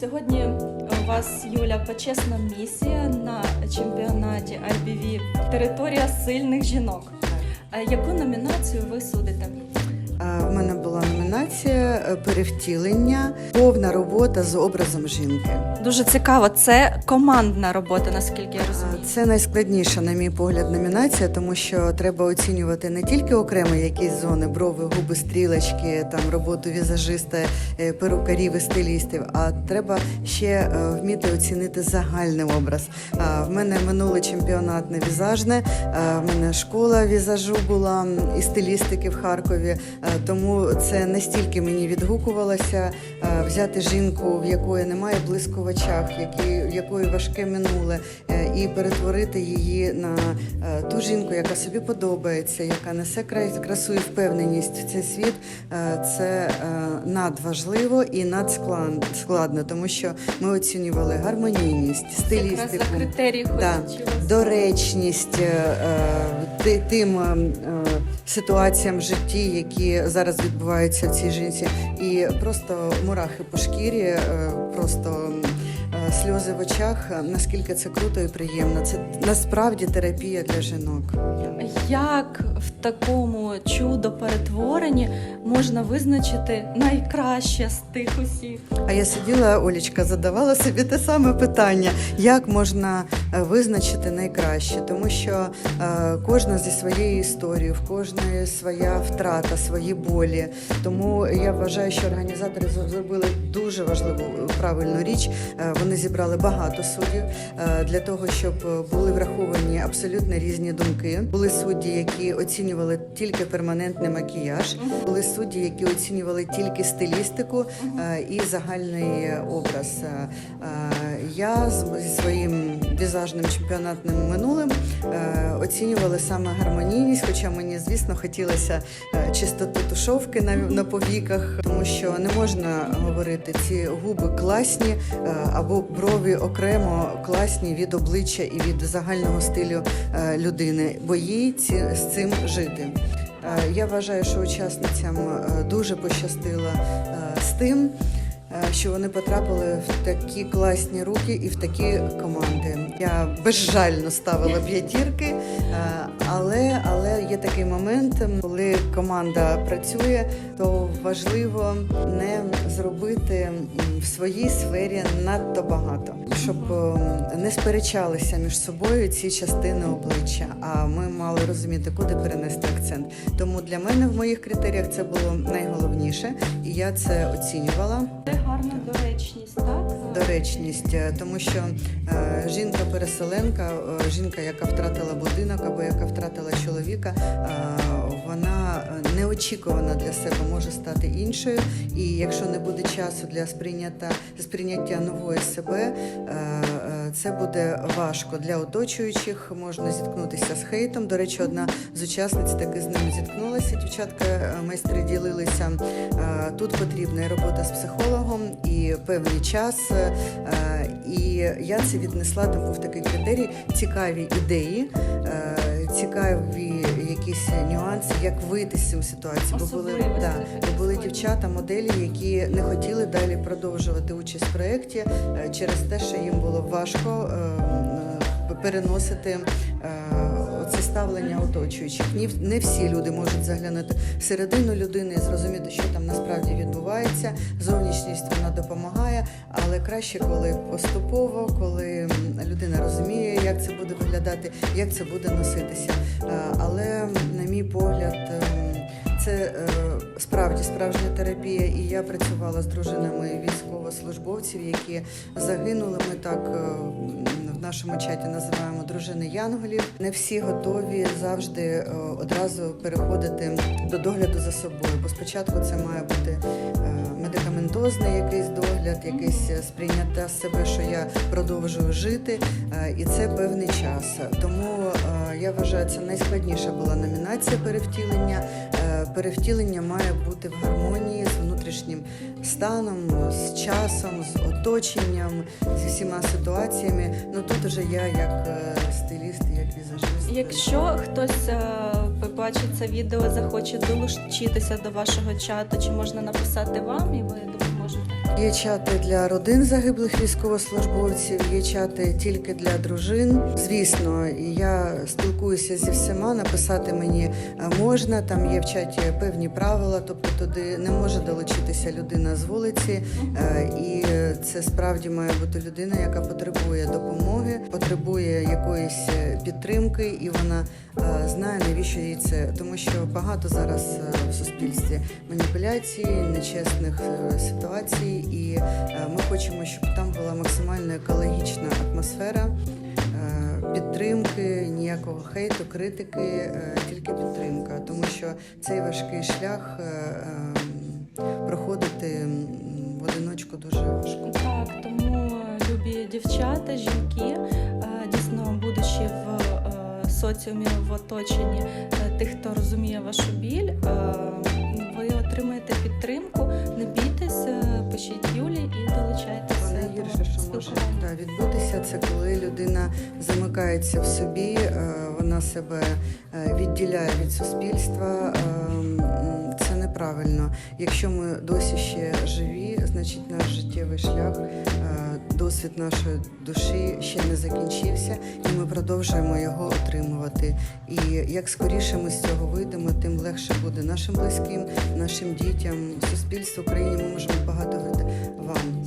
Сьогодні у вас Юля почесна місія на чемпіонаті IBV Територія сильних жінок. Яку номінацію ви судите? У мене була номінація е, перевтілення, повна робота з образом жінки. Дуже цікаво, це командна робота, наскільки я розумію. Це найскладніша, на мій погляд, номінація, тому що треба оцінювати не тільки окремо якісь зони, брови, губи, стрілочки, там роботу візажиста, е, перукарів і стилістів, а треба ще е, вміти оцінити загальний образ. В мене минулий чемпіонат не візажне, в мене школа візажу була і стилістики в Харкові. Тому це настільки мені відгукувалося взяти жінку, в якої немає блиску в очах, в якої важке минуле, е, і перетворити її на е, ту жінку, яка собі подобається, яка несе красу і впевненість в цей світ. Е, Це е, надважливо і надскладно, тому що ми оцінювали гармонійність, за стилістику. критерії Да. Доречність е, е, ти- тим е, е, ситуаціям в житті, які зараз відбуваються в цій жінці, і просто мурахи по шкірі, е, просто сльози в очах. Наскільки це круто і приємно. Це насправді терапія для жінок. Як в такому чудо перетворенні можна визначити найкраще з тих усіх? А я сиділа, Олічка, задавала собі те саме питання: як можна е, визначити найкраще? Тому що е, кожна зі своєю історією, в кожної своя втрата, свої болі. Тому я вважаю, що організатори зробили дуже важливу е, правильну річ. Е, вони зібрали багато суддів е, для того, щоб е, були враховані абсолютно різні думки. Були судді, які оцінювали тільки перманентний макіяж, були судді, які оцінювали тільки стилістику е, і загальний образ. Я зі своїм візажним чемпіонатним минулим е, оцінювала саме гармонійність, хоча мені, звісно, хотілося е, чистоти тушовки на, повіках, тому що не можна говорити, ці губи класні е, або брові окремо класні від обличчя і від загального стилю людини, бо їй з цим жити. Я вважаю, що учасницям дуже пощастило з тим, що вони потрапили в такі класні руки і в такі команди. Я безжально ставила п'ятірки, е, але, але є такий момент, коли команда працює, то важливо не зробити в своїй сфері надто багато, щоб не сперечалися між собою ці частини обличчя. А ми мали розуміти, куди перенести акцент. Тому для мене в моїх критеріях це було найголовніше, і я це оцінювала. Гарна доречність, так? Доречність, е, тому що е, жінка-переселенка, е, жінка, яка втратила будинок або яка втратила чоловіка, е, вона е, неочікувано для себе може стати іншою. І якщо не буде часу для сприйняття, сприйняття нової себе, е, е, це буде важко для оточуючих. Можна зіткнутися з хейтом. До речі, одна з учасниць таки з ними зіткнулася. Дівчатка майстри ділилися. Тут потрібна робота з психологом і певний час. І я це віднесла, там був такий критерій, цікаві ідеї, цікаві якісь нюанси, як вийти з цим ситуацією. Бо були, да, бо були дівчата, моделі, які не хотіли далі продовжувати участь в проєкті е, через те, що їм було важко е, е, переносити. е, Це ставлення оточуючих. Ні, не всі люди можуть заглянути всередину людини і зрозуміти, що там насправді відбувається. Зовнішність вона допомагає, але краще, коли поступово, коли людина виглядати, як це буде носитися. Е, Але, на мій погляд, ем, це е, справді справжня терапія, і я працювала з дружинами військовослужбовців, які загинули. Ми так е, в нашому чаті називаємо дружини Янголів. Не всі готові завжди одразу переходити до догляду за собою, бо спочатку це має бути медикаментозний якийсь догляд, якесь е, сприйняття себе, що я продовжую жити, е, і це певний час. Тому е, я вважаю, це найскладніша була номінація перевтілення. Перевтілення має бути в гармонії внутрішнім станом, з часом, з оточенням, зі всіма ситуаціями. Ну тут уже я як е, стиліст, як візажист. Якщо хтось е, побачить це відео, захоче долучитися до вашого чату, чи можна написати вам і ви? Є чати для родин загиблих військовослужбовців, є чати тільки для дружин. Звісно, я спілкуюся зі всіма. Написати мені е, можна. Там є в чаті певні правила, тобто туди не може долучитися людина з вулиці. Е, І це справді має бути людина, яка потребує допомоги, потребує якоїсь е, підтримки, і вона е, знає навіщо їй це, тому що багато зараз е, в суспільстві маніпуляцій, нечесних е, ситуацій, і ми хочемо, щоб там була максимально екологічна атмосфера. Підтримки, ніякого хейту, критики, тільки підтримка, тому що цей важкий шлях е, е, проходити в одиночку дуже важко. Так, тому любі дівчата, жінки, соціумі в оточенні е, тих, хто розуміє вашу біль, е, ви отримаєте підтримку. Не бійтесь, е, пишіть Юлі і долучайтеся. Найгірше, що може да, відбутися, це коли людина замикається в собі, вона себе відділяє від суспільства. Неправильно. Якщо ми досі ще живі, значить наш життєвий шлях, е, досвід нашої душі ще не закінчився, і ми продовжуємо його отримувати. І як скоріше ми з цього вийдемо, тим легше буде нашим близьким, нашим дітям, суспільству, Україні. Ми можемо багато вам.